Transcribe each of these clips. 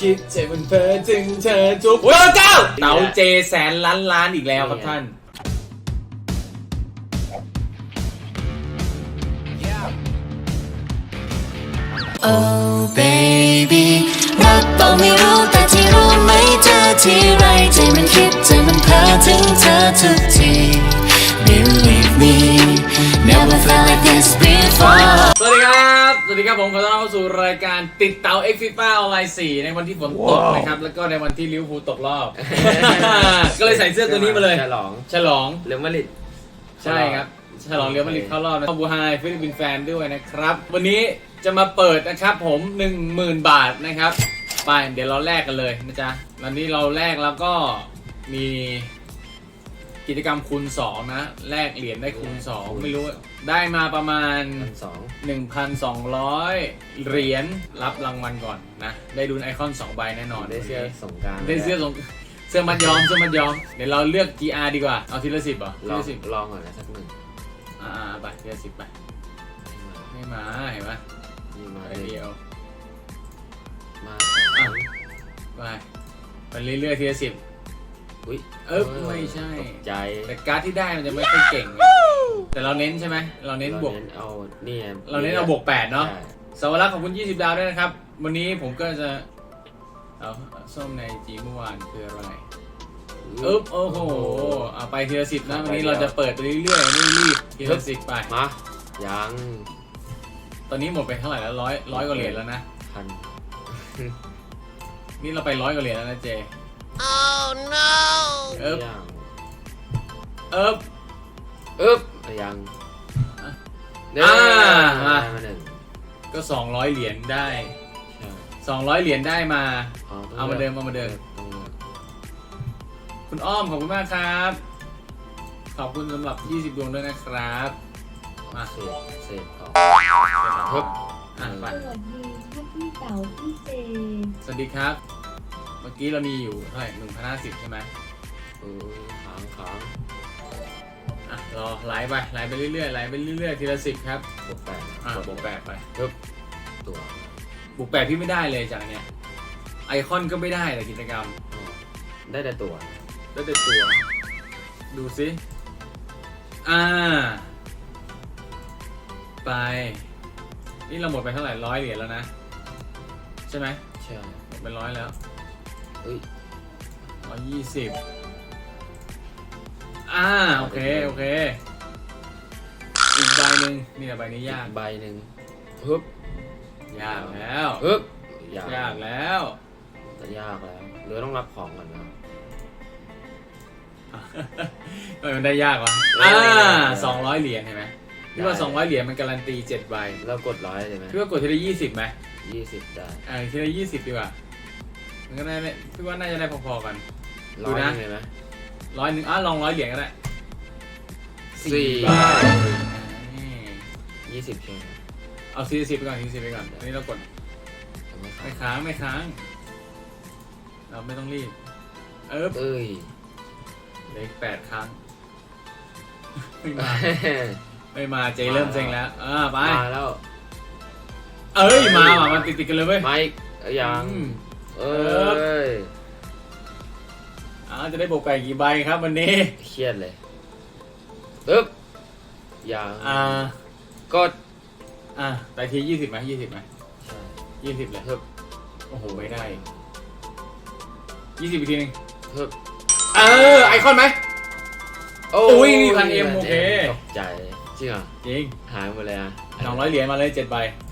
คิดใจมันเพ้อถึงเธอทุกเบอร์เก้าเต๋าเจแสนล้านล้านอีกแล้วครับท่าน Oh baby รักต้องไม่รู้แต่ที่รู้ไหมเจอที่ไรใจมันคิดใจมันเพ้อถึงเธอทุกที Believe me never felt like this before ส วัสดีครับสวัสดีครับผมขอต้อนรับเข้าสู่รายการติดเตาเอ็กฟิฟ้าออนไลน์4ในวันที่ฝนตกนะครับ แล้วก็ในวันที่ลิเวอร์พูลตกรอบ ก็เลยใส่เสื้อตัวนี้มาเลย ฉลอง ฉลองเรอัลมาดริดใช่ครับ ฉลองเรียวมาดริดเข้ารอบนะบูไฮฟิลิปปินส์แฟนด้วยนะครับ วันนี้จะมาเปิดนะครับผม 10,000 บาทนะครับ ไปเดี๋ยวเราแลกกันเลยนะจ๊ะวันนี้เราแลกแล้วก็มี กิจกรรมคูณ 2 นะ แลกเหรียญได้คูณ 2 ไม่รู้ได้มาประมาณพันสอง1,200 เหรียญรับรางวัลก่อนนะ ได้ดูไอคอน 2 ใบแน่นอนได้เสื้อสงกรารได้เสื้อสงเสื้อมัดย้อมเสื้อมัดย้อม เดี๋ยวเราเลือก GR ดีกว่า เอาทีละสิบเหรอทีลองละสิบลองก่อนนะสักหนึ่งอ่าๆไปทีละสิบไป ไม่มาเห็นไหมนี่มาไปเลยเดียว มาอะไปไปเรื่อยๆทีละสิบ อุ้ยเอ๊บไม่ใช่ ตกใจแต่การ์ดที่ได้มันจะไม่ค่อยเก่งไงแต่เราเน้นใช่ไหมเราเน้นบวกราเน้นเอานี่ไงเราเน้นเอาบวกแปดเนาะใช่สวัสดีขอบคุณ20 ดาวด้วยนะครับ วันนี้ผมก็จะ เอาส้มในจีเมื่อวานคืออะไรอึ๊บโอ้โหเอาไปทีละสิบนะ วันนี้เราจะเปิดไปเรื่อยๆไม่รีบทีละสิบไปมายัง ตอนนี้หมดไปเท่าไหร่แล้วร้อยร้อยกว่าเหรียญแล้วนะพันนี่เราไปร้อยกว่าเหรียญแล้วนะเจ เอิบยังเอิบอึ๊บยังอะเด้อ่ามามามาหนึ่งก็200เหรียญได้ใช่200เหรียญได้มาต้งเอามาเดิมเอามาเดิมต้องเลือกคุณอ้อมขอบคุณมากครับ ขอบคุณสำหรับ20ดวงด้วยนะครับมาเศษเศษต่อครบอะไปสวัสดีท่านพี่เต๋าพี่เจสวัสดีครับ เมื่อกี้เรามีอยู่เท่าไหร่หนึ่งพันห้าสิบใช่ไหมเออขางขางอะรอไหลไปไหลไปเรื่อยๆไหลไปเรื่อยๆทีละสิบครับบวกแปดอะบวกแปดไปอึ๊บตัวบวกแปดพี่ไม่ได้เลยจากเนี้ยไอคอนก็ไม่ได้แต่กิจกรรมอ๋อได้แต่ตัว ได้แต่ตัว ดูสิอ่า ไป นี่เราหมดไปเท่าไหร่ร้อยเหรียญแล้วนะ ใช่ไหมใช่หมดไปร้อยแล้ว เอ้ยร้อยยี่สิบอ่า โอเค โอเค อีกใบหนึ่งนี่แหละใบนี้ยาก ใบหนึ่งฮึบยากแล้วฮึบยากยากแล้วแต่ยากแล้วเหลือต้องรับของก่อนนะทำไมมันได้ยากวะเออ่าอสองร้อยเหรียญเห็นไหมพี่ว่าได้สองร้อยเหรียญมันการันตีเจ็ดใบเรากดร้อยเลยไหมพี่ว่ากดทีละยี่สิบไหมยี่สิบได้อ่าทีละยี่สิบดีกว่า มันก็ได้ไม่พี่ว่าน่าจะได้พอๆกัน ดูร้อยนะ หนึ่งเลยไหมร้อยหนึ่งอะลองร้อยเหรียญก็ได้สี่ใบอืมยี่สิบใช่ไหมเอาสี่สิบไปก่อนสี่สิบไปก่อนอันนี้เรากดไม่ขาไม่ดค้างไม่ค้าง เราไม่ต้องรีบเอิบเอ้ย เหลขแปดครั้ง ไม่มาไม่มาเจเริ่มเซ็งแล้วอ่าไป มาแล้ว เอ้ยมาว่ะมันติดติดๆกันเลยเว้ยมาอีกเอ้ยยัง อืม เอ้ยอ่าจะได้บวกไปกี่ใบครับวันนี้ เครียดเลยอึ๊บยังอ่ากดอ่าไปทียี่สิบไหมยี่สิบไหมใช่ยี่สิบเลยฮึบโอ้โห ไม่ได้ยี่สิบอีกทีหนึงฮึบเออ ไอคอนไหมอุ้ยพันเอ็มโอเค ตกใจจริงเหรอจริง หายหมดเลยอะสองร้อยเหรียญมาเลยเจ็ดใบเฮ้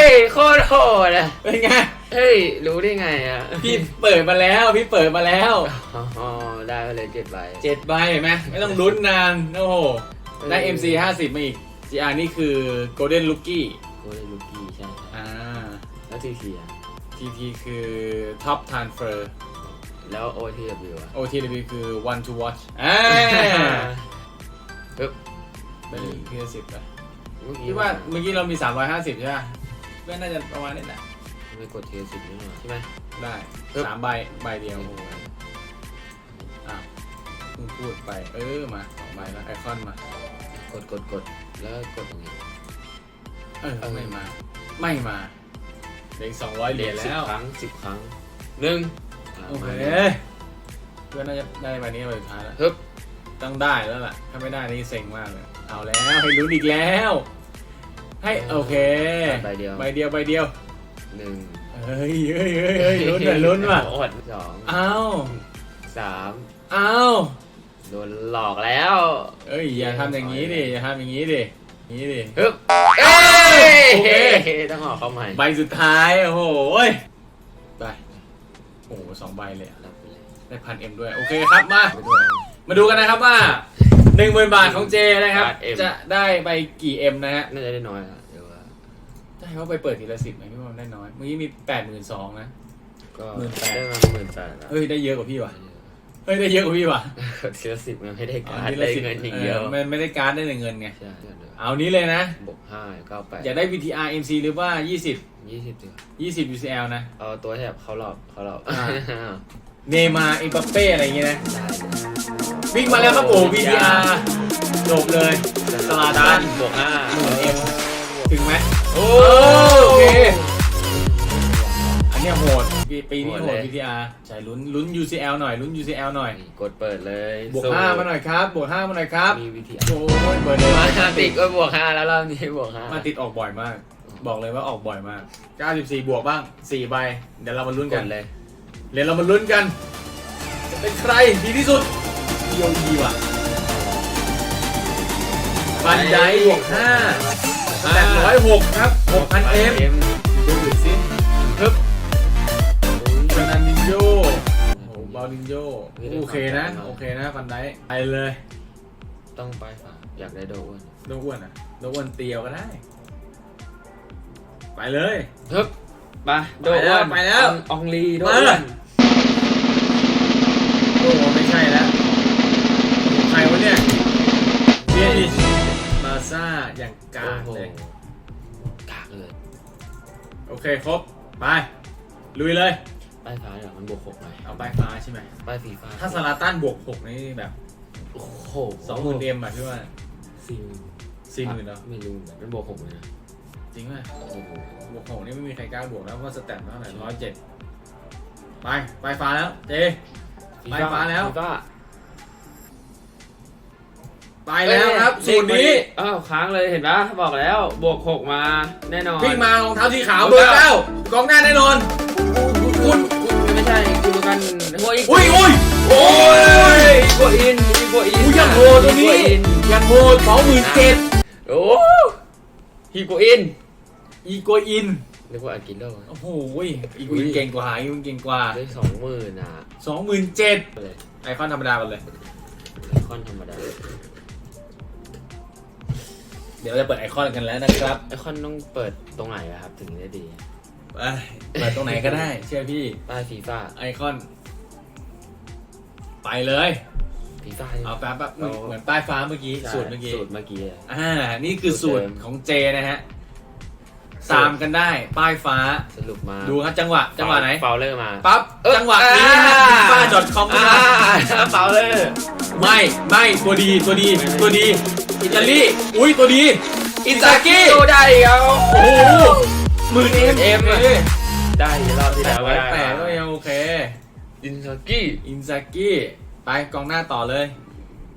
ยโคตรโหดอะเป็นไง เฮ้ย รู้ได้ไงอะพี่เปิดมาแล้ว พี่เปิดมาแล้วอ๋อได้ไปเลยเจ็ดใบเจ็ดใบเห็นไหมไม่ต้องลุ้นนานโอ้โหได้ MC 50มาอีก GR นี่คือ Golden Rookie โคตรลูกี้ใช่ใช่อ่า แล้วทีทีอะ TT คือ Top Transfer แล้ว OTW อะ OTW คือ One to Watch อ่าปึ๊บไปเลยทีละสิบไปเมื่อกี้คิดว่าเมื่อกี้เรามี 350 ใช่ไหม ก็น่าจะประมาณนี้แหละไม่กดทีละสิบนี่หรอใช่ไหม ได้ปึ๊บสามใบใบเดียวโอ้โหอ้าวเพิ่งพูดไป เออมาสองใบแล้วไอคอนมากดกดกดแล้วกดตรงนี้ เออไม่มา ไม่มาเหลืออีกสองร้อยเหรียญสิบแล้วครั้งสิบครั้งหนึ่งโอเคมาเพื่อนน่าจะได้ใบนี้ใบสุดท้ายแล้ว ฮึบต้องได้แล้วล่ะ ถ้าไม่ได้นี่เซ็งมากเลย เอาแล้วให้ลุ้นอีกแล้ว ให้โอเคใบเดียวใบเดียวใบเดียวหนึ่งเฮ้ยเฮ้ยเฮ้ยเฮ้ยลุ้นว่ะลุ้นว่ะอดสองเอาสามเอาโดนหลอกแล้วเอ้ยอย่าทำอย่างนี้ดิอย่าทำอย่างนี้ดิอย่างนี้ดิฮึบเอ้ยโอเคต้องออกเข้าใหม่ใบสุดท้ายโอ้โหยไปโอ้โหสองใบเลยอะรับไปเลยได้พันเอ็มด้วยโอเคครับมาไปด้วยมาดูกันนะครับว่า หนึ่งหมื่นบาทของเจนะครับ บาท M จะได้ไปกี่เอ็มนะฮะ น่าจะได้น้อยละเดี๋ยวว่าได้ว่าไปเปิดทีละสิบไหมพี่ว่ามันได้น้อยเมื่อกี้มีแปดหมื่นสองนะ ก็หมื่นแปด ได้มาหมื่นแปดแล้วเฮ้ยได้เยอะกว่าพี่ว่ะเฮ้ยได้เยอะกว่าพี่ว่ะทีละสิบมันไม่ได้การทีได้ละ10เงินอย่างเดียวมันไม่ได้การ์ดได้แต่เงินไง ใช่เดี๋ยวเอานี้เลยนะ บวกห้าเก้าแปดอยากได้ VTR MC หรือว่า 20 ยี่สิบสิ20 UCL นะ เอาตัวแถบเขาหลอกเขาหลอกอ่า เนมาเอ็มบัปเป้อะไรอย่างเงี้ยนะ ได้เลย วิ่งมาแล้วครับโอ้ VTR จบเลยตลาดดันบวกห้าหมื่นเอ็มถึงไหมโอ้โอเคอันเนี้ยโหดปีปีนี้โหด VTR ใช่ลุ้นลุ้น UCL หน่อยลุ้น UCL หน่อย กดเปิดเลยบวกห้ามาหน่อยครับบวกห้ามาหน่อยครับมีวิธีโอ้ยเบอร์เลยมาติดก็บวกห้าแล้วรอบนี้บวกห้ามาติดออกบ่อยมาก บอกเลยว่าออกบ่อยมาก 94 บวกบ้าง4ใบเดี๋ยวเรามาลุ้นกกันดเลยเดี๋ยวเรามาลุ้นกันจะเป็นใครดีที่สุด โยดีว่ะบันไดบวก5แปดร้อยหกครับ6,000เอ็มเอ็มดูดิสิฮึบเฟรนันดินโยโอ้บาลินโยโอเคนะ โอเคนะบันไดไปเลย ต้องไปฝากอยากได้โดอ้วนโดอ้วนอะโดอ้วนเตียวก็ได้ ไปเลยฮึบไปโดอ้วนไปแล้ว อองลีโดอ้วน รวะเนี่ยเบียดิมาซ่าอย่างกากโอ้โหเลย กากเลย โอเคครบ ไป ลุยเลย ป้ายฟ้าเนี่ยมันบวกหกไหมเอาป้ายฟ้าใช่ไหม ป้ายสีฟ้าถ้าสลาตันบวกหกนี่แบบโอ้โหสองหมื่นเอ็มอะพี่ว่าสี่หมื่นสี่หมื่นเหรอไม่รู้เหมือนกันมันบวกหกเลยนะจริงไหมโอ้โหบวกหกนี่ไม่มีใครกล้าบวกแล้วเพราะสแตทมันเท่าไหร่ร้อยเจ็ดไป ไปฟ้าแล้ว เจ ไปฟ้าแล้วฟี ฟ่าไปแล้วครับเอ้ยสูตรนี้อ้าวค้างเลยเห็นปะบอกแล้วบวกหกมาแน่นอนวิ่งมารองเท้าสีขาวเบอร์เก้ากองหน้าแน่นอนคุณไม่ใช่คุณกันหัวอีกอุ้ยอุ้ยโอ้ยอีโกอินอีโกอินอุ้ยยังโหดตัวนี้อีโกอินยังโหดสองหมื่นเจ็ดโอ้ฮีโกอินอีโกอินนึกว่าอากินโดโอ้โหอีโกอินเก่งกว่าอีโกอินเก่งกว่าได้สองหมื่นอะสองหมื่นเจ็ดเลยไอคอนธรรมดากันเลยคอนธรรมดาเดี๋ยวเราจะเปิดไอคอนกันแล้วนะครับไอคอนต้องเปิดตรงไหนอะครับ ถึงได้ดีเอ้ยเปิดตรงไหนก็ได้ เชื่อพี่ป้ายฟีฟ่าไอคอน ไปเลยฟีฟ่าเอาแป๊บแป๊บเหมือนป้ายฟ้าเมื่อกี้สูตรเมื่อกี้สูตรเมื่อกี้อะ อ่านี่คือสูตรสูตรเดิมของเจนะฮะตามกันได้ป้ายฟ้า สรุปมาดูครับจังหวะ จังหวะไหนฟาวเลอร์มา ปั๊บจังหวะนี้นะฮะฟ้าจอดคอมอ่านะฟาวเลอร์ ไม่ไม่ตัวดีตัวดีตัวดี อิตาลีอุ้ยตัวดี อินซากิโดได้อีกแล้วโอ้โหหมื่นเอ็มเอ็มอะได้รอบที่แปแล้ดวร้อยได้แปดก็ยังโอเค อินซากิอินซากิไปกองหน้าต่อเลย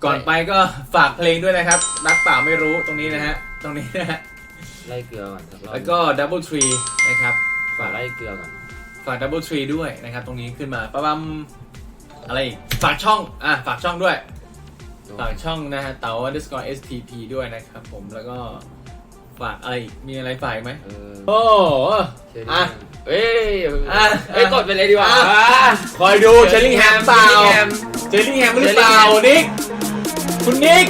ก่อนไปก็ฝากเพลงด้วยนะครับ รักเปล่าไม่รู้ตรงนี้นะฮะ ตรงนี้นะฮะไล่เกลือก่อนสักรอบแล้วก็ดับเบิลทรีนะครับฝาฝากกไล่เกลือก่อนฝากดับเบิลทรีด้วยนะครับ ตรงนี้ขึ้นมาประมาณ อะไรอีกฝากช่องอะฝากช่องด้วย ฝากช่องนะฮะเต๋า underscore stp ด้วยนะครับผมแล้วก็ฝากอะไรอีกมีอะไรฝากอีกไหม เออโอ้โหเชิญอะ เอ้ยอะ เอ้ยกดไปเลยดีกว่าอะอะคอยดูเชลลิงแฮมเปล่าเชลลิงแฮมเจลลี่แฮมหรือเปล่านิกคุณนิก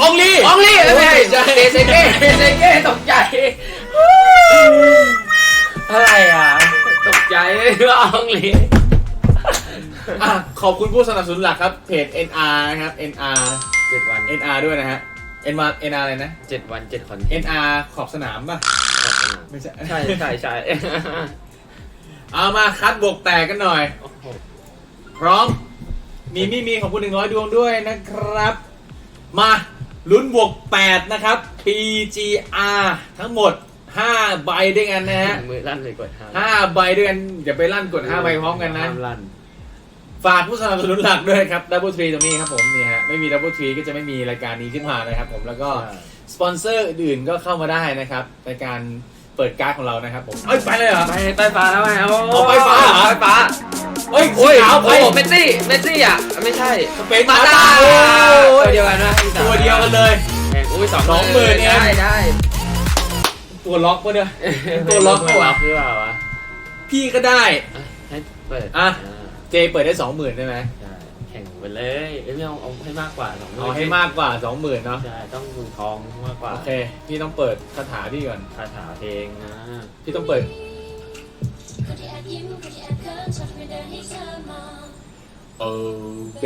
อองลีอองลี่ไม่ใช่เอเซเก้เอเซเก้ตกใจ อะไรอะ ตกใจว่าอองลี่อะ ขอบคุณผู้สนับสนุนหลักครับเพจ NR นะครับ NR เจ็ดวัน NR ด้วยนะฮะ NR NR อะไรนะ เจ็ดวันเจ็ดคอนเทนต์ NR ขอบสนามป่ะ ไม่ใช่ใช่ใช่ใช่เอามาคัดบวกแตกกันหน่อย โอ้โหพร้อม มีไม่มีของคุณหนึ่งร้อยดวงด้วยนะครับ มาลุ้นบวก 8 นะครับ PGR ทั้งหมดห้าใบด้วยกันนะฮะมือลั่นเลยกดห้าห้าใบด้วยกัน อย่าไปลั่นกดห้าใบพร้อมกันนะ ห้ามลั่น ฝากผู้สนับสนุนหลักด้วยครับดับเบิลทรีตรงนี้ครับผมนี่ฮะไม่มีดับเบิลทรีก็จะไม่มีรายการนี้ขึ้นมานะครับผมแล้วก็ใช่สปอนเซอร์อื่นๆก็เข้ามาได้นะครับในการเปิดการ์ดของเรานะครับผมเอ้ยไปเลยเหรอไปไปฟ้าแล้วไงโอ้เอาไปฟ้าเหรอไปฟ้าเอ้ยโอ้ยขาวไปโอ้โหเมสซี่เมสซี่อะไม่ใช่สเปนมามาตาตาโอ้โอ้ตัวยเดียวกันนะตัวเดียวกันเลยแพงอุ้ยสองสองหมื่นเองได้ได้ตัวล็อกปะเนี่ยตัวล็อกปะวะหรือเปล่าวะพี่ก็ได้อะให้เปิดอะ เจเปิดได้สองหมื่นได้ไหมใช่แข่งไปเลยเอ้ยไม่เอาเอาให้มากกว่าสองหมื่นเอาให้มากกว่าสองหมื่นเนาะใช่ต้องดูทองมากกว่าโอเคพี่ต้องเปิดคาถาพี่ก่อนคาถาเพลงนะพี่ต้องเปิดโอ้เบ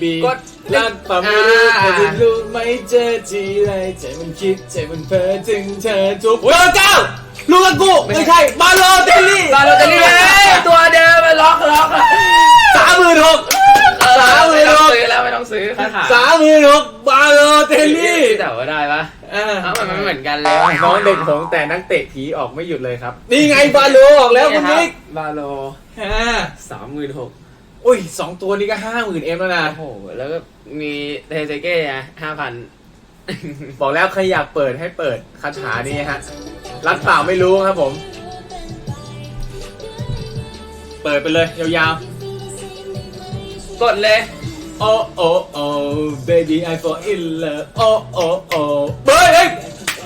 บี้กดรักปะไม่รู้อ่าแต่ที่รู้ไหม่เจอทีไรใจมันคิดใจมันเพ้อถึงเธอทุกเบอร์เก้า ลูกกูไม่ใช่บาโลเตลลี่บาโลเตลลี่เอ้ยตัวเดิมมันล็อกล็อกสามหมื่นหกสามหมื่ไม่นต้หองกซื้อแล้วไม่ต้องซื้อคาถาสามหมื่นหกบาโลเตลลี่แต่ว่าได้ปะอ่าเอ้ามันไม่เหมือนกันเลยน้องเด็กหงส์แต่นักเตะผีออกไม่หยุดเลยครับ นี่ไงบาโลออกแล้วคุณนิกบาโลอ่าสามหมื่นหกอุ้ยสองตัวนี้ก็ห้าหมื่นเอ็มแล้วนะโอ้โหแล้วก็มีเทเซเก้อะห้าพัน บอกแล้วใครอยากเปิดให้เปิดคาถานี้ฮะ รักเปล่าไม่รู้ครับผม เปิดไปเลย ยาวกดเลยๆโอ้โอ้โอ้ baby I fall in love โอ้โอ้โอ้เฮ้ยเฮ้ย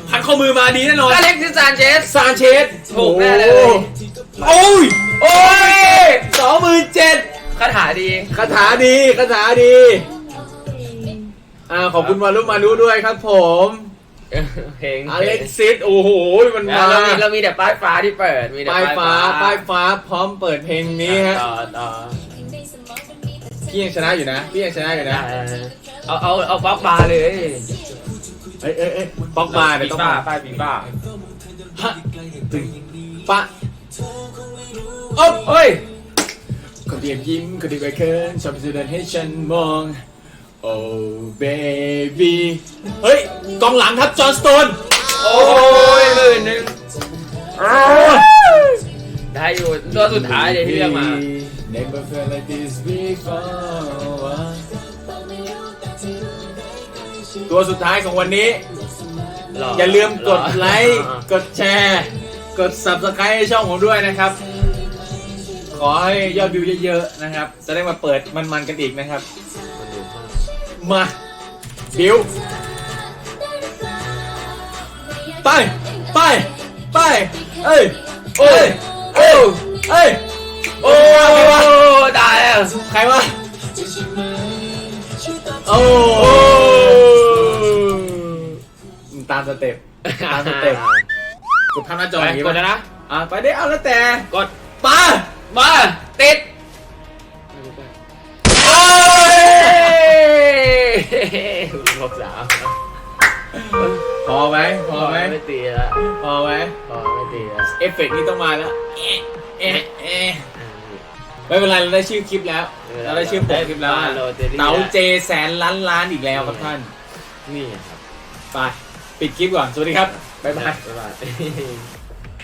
พันข้อมือมาดีแน่นอนอเล็กซิสซานเจสซานเชสถูกแน่เลย โอ้ย โอ้ยสองหมื่นเจ็ดคาถาดี คาถาดี คาถาดี อ่าขอบคุณวารุมานุด้วยครับผมเพลงอเล็กซิสโอ้โหมันเรามามีเรามีแต่ป้ายฟ้าที่เปิดมีแต่ป้ายฟ้าป้ายฟ้าพร้อมเปิดเพลงนี้ฮะต่อต่อพี่ยังชนะอยู่นะพี่ยังชนะอยู่นะเอาเอาเอาบล็อกบาร์เลยเอ้ยเอ้ยเอ้ยบล็อกมาเดี๋ยวต้องมาป้ายปีบ้าฮะตึงปะโอ๊บเฮ้ยคนเดียมยิ้มคนเดียมเคินชอบจะเดินให้ฉันมอง โอ้เบบี้เฮ้ยกองหลังครับจอห์นสโตนโอ้ยหมื่นหนึ่งได้อยู่ตัวสุดท้ายเลยที่เลือกมา Never felt like this before ตัวสุดท้ายของวันนี้อย่าลืมกดไลค์ กดแชร์ กด subscribe ให้ช่องผมด้วยนะครับ ขอให้ยอดวิวเยอะๆนะครับ จะได้มาเปิดมันๆกันอีกนะครับ มาบิวไป ไป ไป เอ้ย โอ้ยเอ้ยเอ้ย โอ้ตายแล้วใครวะ โอ้ตามสเต็ปตามสเต็ปกดทำหน้าจออย่างนี้กดแล้วนะอะไปได้เอาแล้วแต่ กด มา มา ติด ลบสามพอไหมพอไหมไม่ตีแล้วพอไหมพอไม่ตีแล้วเอฟเฟกต์นี่ต้องมาแล้วเอ๊ะเอ๊ะเอ๊ะไม่เป็นไรเราได้ชื่อคลิปแล้ว เราได้ชื่อโปรคลิปแล้วอะเต๋าเจแสนล้านล้านอีกแล้วครับท่าน นี่ครับ ไป ปิดคลิปก่อน สวัสดีครับ บ๊ายบายบ๊ายบาย